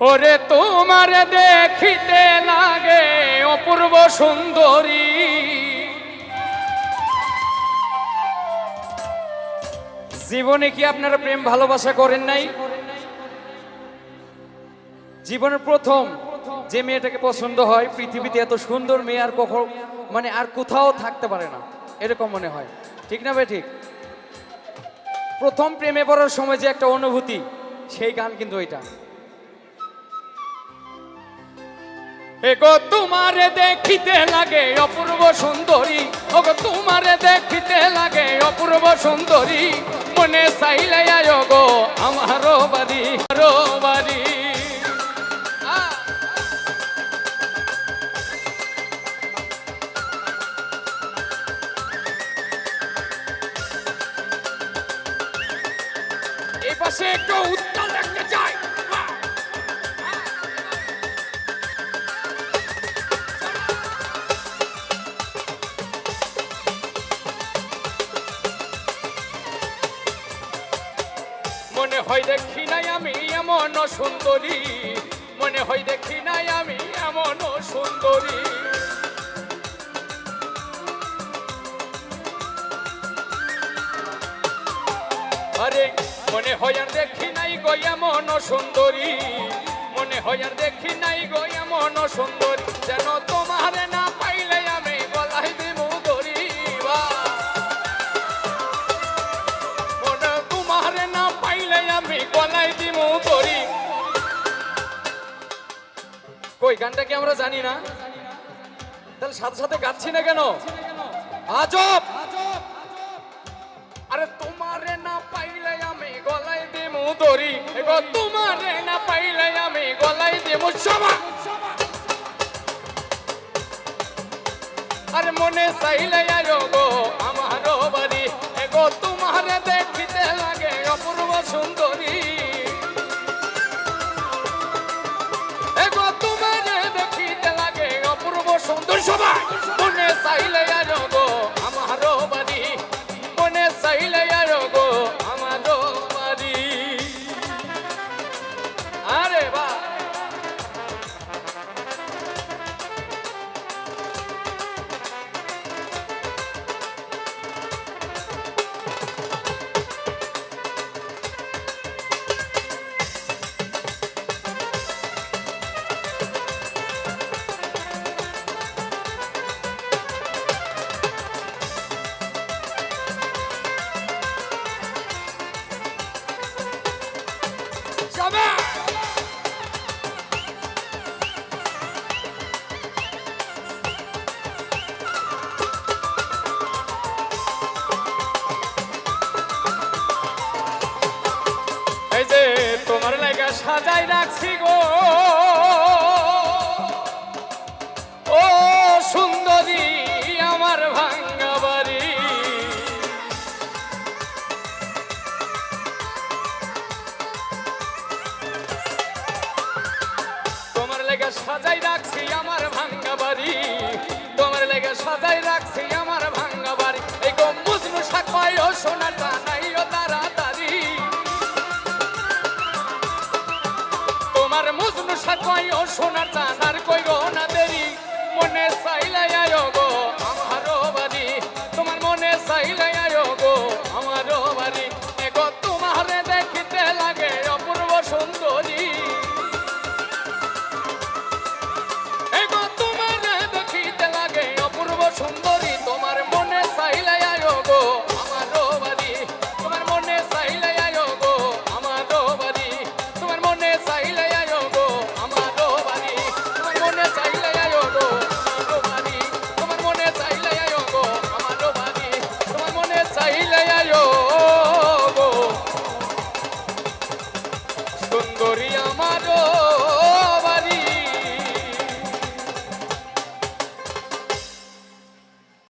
ওরে তোমার দেখিতে লাগে অপূর্ব সুন্দরী। জীবনে কি আপনারা প্রেম ভালোবাসা করেন নাই? জীবনের প্রথম যে মেয়েটাকে পছন্দ হয়, পৃথিবীতে এত সুন্দর মেয়ে আর কখনো মানে আর কোথাও থাকতে পারে না, এরকম মনে হয়। ঠিক না ভাই, ঠিক? প্রথম প্রেমে পড়ার সময় যে একটা অনুভূতি, সেই গান কিন্তু এটা এগো তোমারে দেখিতে লাগে অপূর্ব সুন্দরী ওগো তোমারে দেখিতে লাগে অপূর্ব সুন্দরী মনে চাইলে আয় গো, আমারও বাড়ি আমারও বাড়ি! পাশে হয় দেখি নাই আমি এমন সুন্দরী। মনে হয় দেখি নাই আমি এমন সুন্দরী। আরে, মনে হয় আর দেখি নাই গো এমন সুন্দরী। মনে হয় আর দেখি নাই গো এমন সুন্দরী। যেন তোমার না কই গানটা কি আমরা জানি না? তাহলে সাথে সাথে গাচ্ছি না কেন? আজব! আরে তোমারে না পাইলে আমি গলাই দেবো দড়ি। এগো, তোমারে না পাইলে আমি গলাই দেবো সবা আরে মনে চাইলে আয়ো গো, আমারও বাড়ি। এগো, তোমারে দেখিতে লাগে অপূর্ব সুন্দরী। তোমার লাগা সাজাই রাখছি গো। সাজাই রাখছি আমার ভাঙ্গা বাড়ি। তোমার লেগে সাজাই রাখছি আমার ভাঙ্গা বাড়ি। এই গো মুজনু পাই ও সোনাটা নাই ও তাড়াতাড়ি। তোমার মুজনু পাই ও সোনাটা নার কই গো না দেরি। মনে চাইলে সুন্দরী আমার।